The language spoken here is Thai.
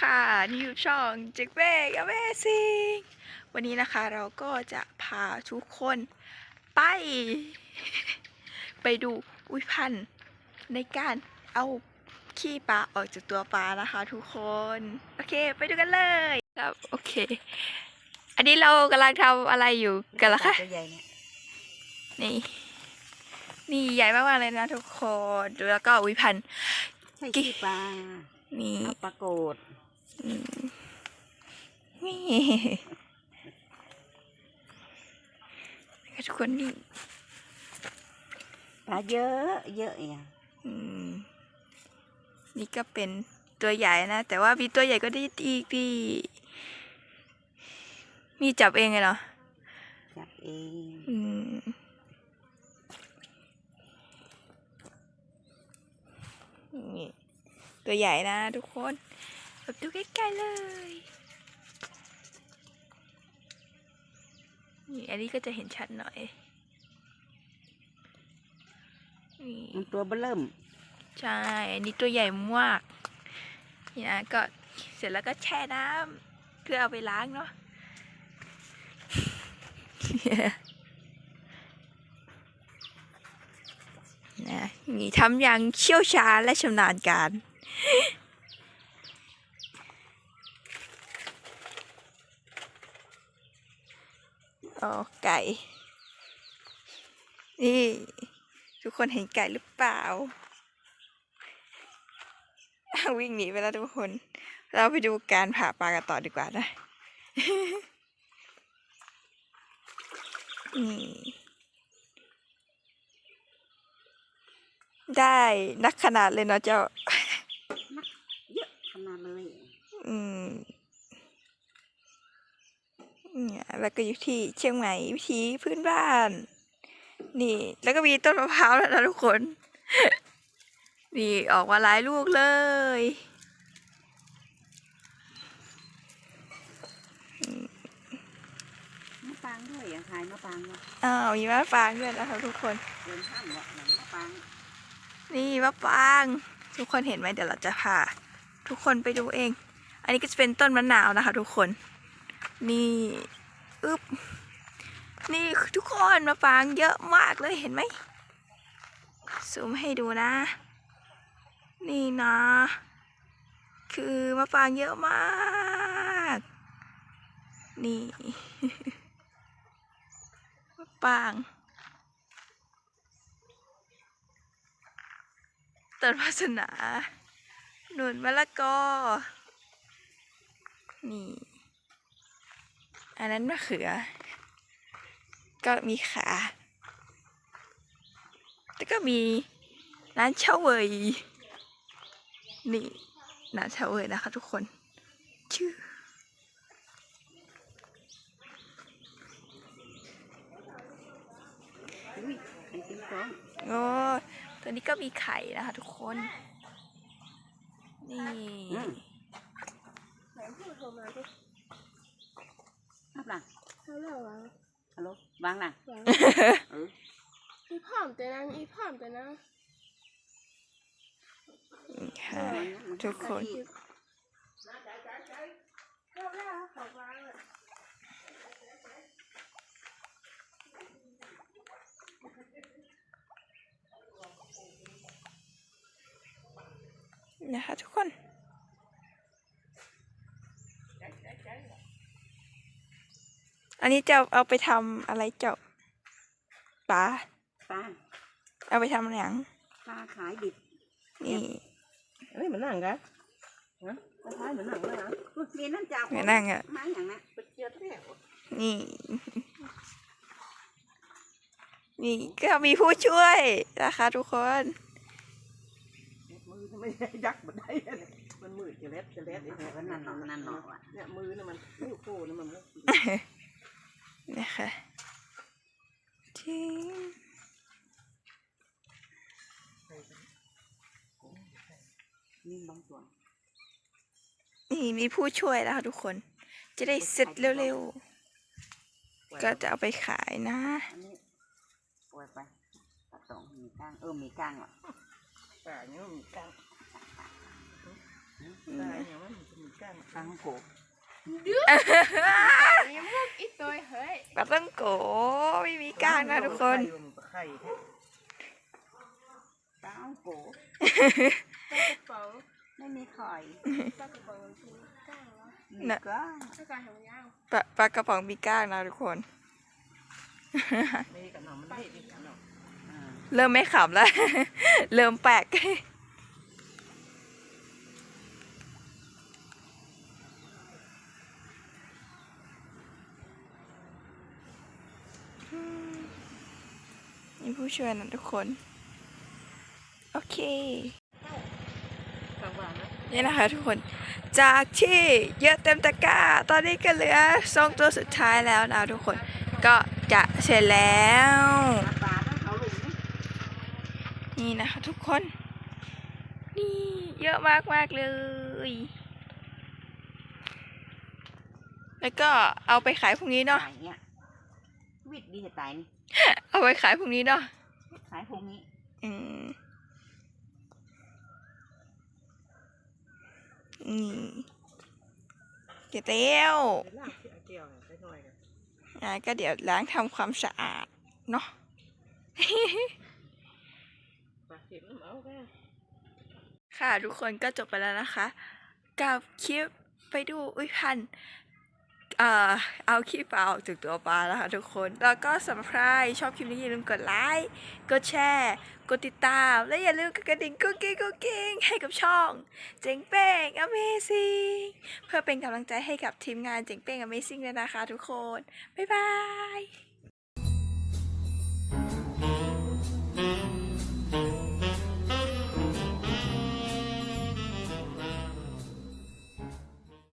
ค่ะ นี่อยู่ช่องจิกเบกอเมซิงวันนี้นะคะเราก็จะพาทุกคนไป ไปดูอุยพันธ์ในการเอาขี้ปลาออกจากตัวปลานะคะทุกคน โอเคไปดูกันเลยครับโอเค อันนี้เรากำลังทำอะไรอยู่กันล่ะคะตัวใหญ่เนี่ยนี่ นี่ใหญ่มากๆเลยนะทุกคน ดูแล้วก็อุยพันธ์ใช่ขี้ปลานี่เอาปลาโกดอืม นี่ทุกคนนี่ปลาเยอะ เยอะอย่างอืมนี่ก็เป็นตัวใหญ่นะ แต่ว่ามีตัวใหญ่ก็ได้อีกดีมีจับเองไงเหรอ จับเองอืมนี่ตัวใหญ่นะทุกคนแบบดูใกล้ๆเลย นี่อันนี้ก็จะเห็นชัดหน่อยนี่มันตัวเบอเริ่ม ใช่ อันนี้ตัวใหญ่มากนี่นะก็เสร็จแล้วก็แช่น้ำเพื่อเอาไปล้างเนาะ นะนี่ทำอย่างเชี่ยวชาญและชำนาญการ อ๋อ ไก่ นี่ ทุกคนเห็นไก่หรือเปล่า วิ่งหนีไปแล้วทุกคน เราไปดูการผ่าปลากันต่อดีกว่านะ นี่ ได้นักขนาดเลยเนาะเจ้า เยอะขนาดเลย อืมเนี่ย แล้วก็อยู่ที่เชียงใหม่วิถีพื้นบ้าน นี่ แล้วก็มีต้นมะพร้าวแล้วนะทุกคน นี่ออกมาหลายลูกเลยมะปรางด้วยอย่างขายมะปรางวะอ้าวมีมะปรางด้วยนะคะทุกคนเดินข้ามวะหนังมะปราง นี่มะปราง ทุกคนเห็นไหมเดี๋ยวเราจะพาทุกคนไปดูเอง อันนี้ก็จะเป็นต้นมะนาวนะคะ ทุกคน นี่ อึบนี่ทุกคนมะปรางเยอะมากเลยเห็นไหมซูมให้ดูนะ นี่นะ คือมะปรางเยอะมาก นี่มะปรางต้นวาสนา หนุนมะละกอ นี่ อันนั้นมะเขือ ก็มีขา แล้วก็มีร้านเช่าเวยนี่ร้านเช่าเวยนะคะทุกคน ชื่ออุ้ยไอ้ติ๊งต้องโอ้ตัวนี้ก็มีไข่นะคะทุกคน นี่ ครับล่ะฮัลโหลวะฮัลโหลวางล่ะวะเอออีพร้อมแต่นะอีพร้อมแต่นะค่ะทุกคนรอบแรกขอวางอะนะคะทุกคน อันนี้จะเอาไปทำอะไรเจ้าปลาปลาเอาไปทำอะไรหยังปลาขายดิบนี่เอ้ยมันนั่งกันนะคล้ายๆเหมือนนั่งแล้วนะอุ๊ยเรียนนั่นจ้าเดี๋ยวนั่งอะไม้อย่างนั้นไปเจียดแท้นี่ นี่ก็มีผู้ช่วยนะคะทุกคน มือไม่ได้ยักษ์บันไดเนี่ยมันมือจะเล็ดจะเล็ดเดี๋ยวมันนั่นเนาะนั่นเนาะว่ะเนี่ยมือน่ะมันนิ้วโป้น่ะมันมุก นะคะจริงนี่บางส่วนนี่มีผู้ช่วยแล้วค่ะทุกคน จะได้เสร็จเร็วๆ ก็จะเอาไปขายนะอันนี้ปล่อยไปปลาตองมีก้าง เออ มีก้างว่ะป่าเนี้ยมีกลางมตายอย่างนั้นมันจะมีก้างทางโกบ ยังพวกอีตัวเฮ้ยปลาต้องโกไม่มีก้างนะทุกคนไข่ทางโกบปลากระป๋องไม่มีไข่ปลากระป๋องมันกินก้างแล้วมีก้างถ้าการทำย่างปลาปลากระป๋องมีก้างนะทุกคนไม่กันหนอมันไม่ดีกันหนออ่าเริ่มไม่ขำแล้ว เริ่มแปลก ผู้ช่วยนะทุกคน โอเคกลางวันนะนี่นะคะทุกคนจากที่เยอะเต็มตะกร้า ตอนนี้ก็เหลือสองตัวสุดท้ายแล้วนะทุกคนก็จะเสร็จแล้วปลาต้องเขาหลุมนี่นี่นะคะทุกคน นี่เยอะมากมากๆเลย แล้วก็เอาไปขายพรุ่งนี้เนาะตายเนี่ยวิทย์ดีจะตายนี่ เอาไปขายพรุ่งนี้เนาะขายพวกนี้ อืมอืมเกยวเตี้ยวเดี๋ยวลากเกี่ยวใส่หน่อยกันอ่าก็เดี๋ยวล้างทำความสะอาด เนาะปลาเข็มน้ำเอาแค่ค่ะ ทุกคนก็จบไปแล้วนะคะ กับคลิปไปดูอุ้ยพันธุ์ เอาคลิปปลาออกจากตัวปลาแล้วค่ะทุกคน แล้วก็สำหรับชอบคลิปนี้อย่าลืมกดไลค์ กดแชร์ กดติดตาม และอย่าลืมกดกระดิ่งกุ๊กกิ๊กกุ๊กกิ๊งให้กับช่อง เจ๋งเป้ง Amazing เพื่อเป็นกำลังใจให้กับทีมงานเจ๋งเป้ง Amazing ด้วยนะคะทุกคน บ๊ายบาย